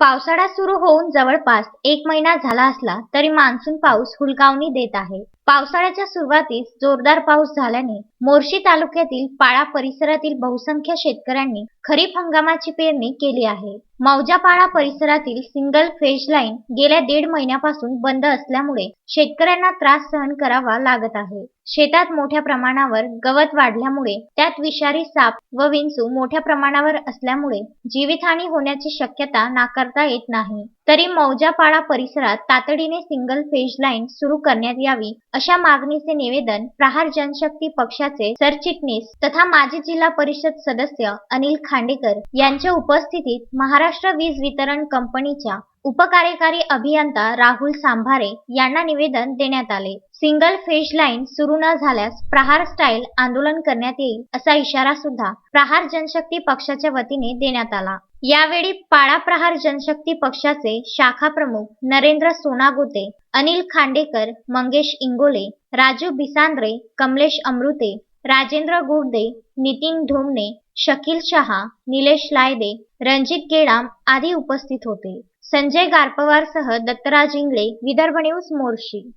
पावसाळा सुरू होऊन जवळपास एक महिना झाला असला तरी मान्सून पाऊस हुलकावणी देत आहे. पावसाळ्याच्या सुरुवातीस जोरदार पाऊस झाल्याने मोर्शी तालुक्यातील पाळा परिसरातील बहुसंख्य शेतकऱ्यांनी खरीप हंगामाची पेरणी केली आहे. मौजापाडा परिसरातील सिंगल फेज लाईन गेल्या दीड महिन्यापासून बंद असल्यामुळे शेतकऱ्यांना त्रास सहन करावा लागत आहे. शेतात मोठ्या प्रमाणावर गवत वाढल्यामुळे त्यात विषारी साप व विंचू मोठ्या प्रमाणावर असल्यामुळे जीवितहानी होण्याची शक्यता नाकारता येत नाही. तरी मौजापाडा परिसरात तातडीने सिंगल फेज लाईन सुरू करण्यात यावी अशा मागणीचे निवेदन प्रहार जनशक्ती पक्षाचे सरचिटणीस तथा माजी जिल्हा परिषद सदस्य अनिल खांडेकर यांच्या उपस्थितीत महाराष्ट्र वीज वितरण कंपनीच्या उपकार्यकारी अभियंता राहुल सांभारे यांना निवेदन देण्यात आले. सिंगल फेज लाईन सुरू न झाल्यास प्रहार स्टाईल आंदोलन करण्यात येईल असा इशारा सुद्धा प्रहार जनशक्ती पक्षाच्या वतीने देण्यात आला. यावेळी पाळा प्रहार जनशक्ती पक्षाचे शाखा प्रमुख नरेंद्र सोनागोते अनिल खांडेकर मंगेश इंगोले राजू बिसांद्रे कमलेश अमृते राजेंद्र गुर्दे नितीन ढोमणे शकील शहा निलेश लायदे रणजित गेडाम आदी उपस्थित होते. संजय गारपवारसह दत्तराज इंगळे विदर्भ न्यूज मोर्शी.